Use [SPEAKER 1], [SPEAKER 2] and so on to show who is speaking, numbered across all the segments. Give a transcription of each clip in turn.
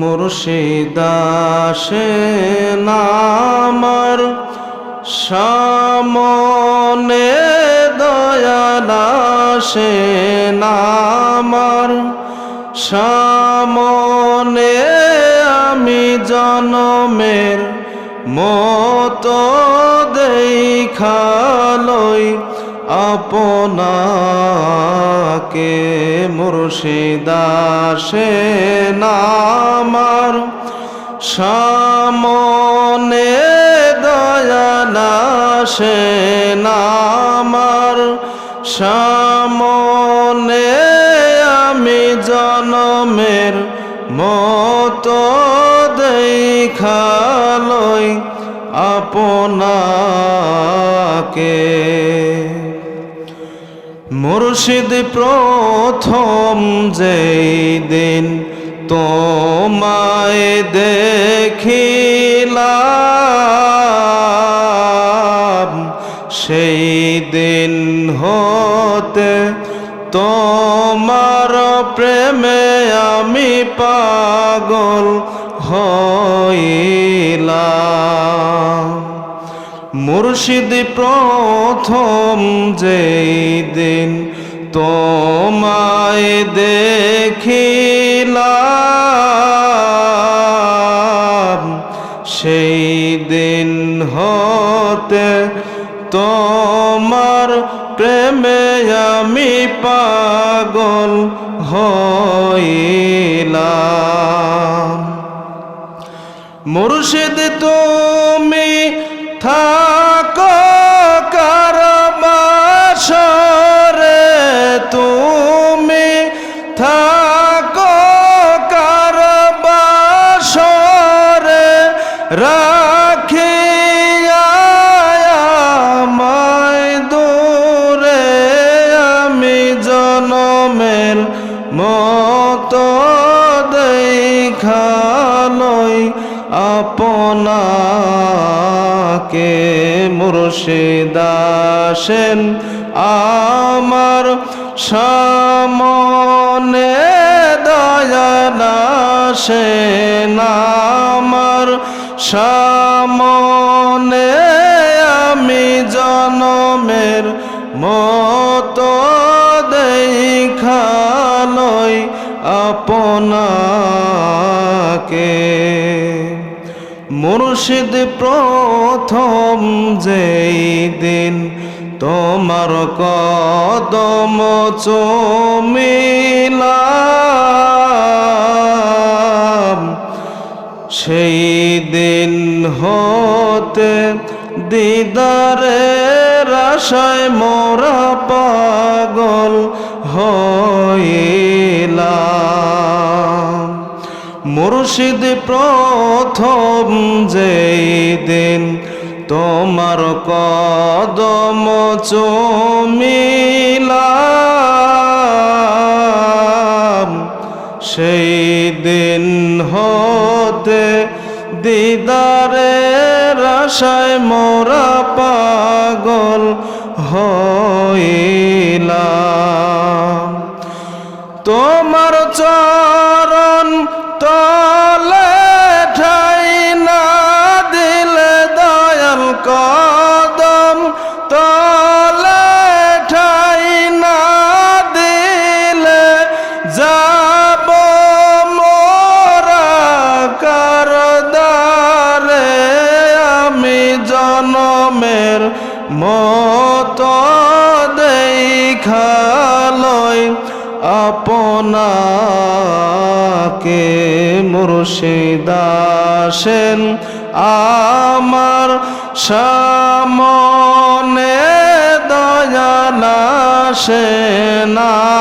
[SPEAKER 1] মুর্শিদাসে নামার সামনে দয়ালাসে নামার সামনে আমি জনমের মতো দেখালই আপনাকে মুর্শিদাসে নামার সামনে দয়ালাসে নামার সামনে আমি জনমের মতো দেখালই আপনাকে। মুর্শিদ প্রথম যেই দিন তোমায় দেখিলাম সেই দিন হতে তোমার প্রেমে আমি পাগল হইলাম। মুর্শিদ প্রথম যেই দিন তোমায় দেখিলাম, সেই দিন হতে তোমার প্রেমে আমি পাগল হইলাম। মুর্শিদ তুমি থাকো মতো দেখালই আপনাকে মুর্শিদাসেন আমার সামনে দয়ালাসেন আমার সামনে আমি জনমের মতো দেখালই আপনাকে। মুর্শিদ প্রথম যেই দিন তোমার কদম চমিলাম, সেই দিন হতে দিদারের আশায় মোরা পাগল হইলাম। মুর্শিদ প্রথম যেই দিন তোমার কদম চমিলাম। সেই দিন হতে দিদারের আশায় মোরা পাগল হইলাম তোমার চরণ দেখালয় আপনাকে মুর্শিদাসেন আমার সামনে দয়ালাসেন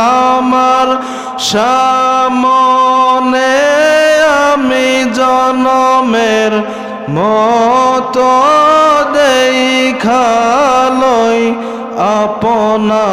[SPEAKER 1] আমার সামনে আমি জনমের মতো দেখালয়। আপনাকে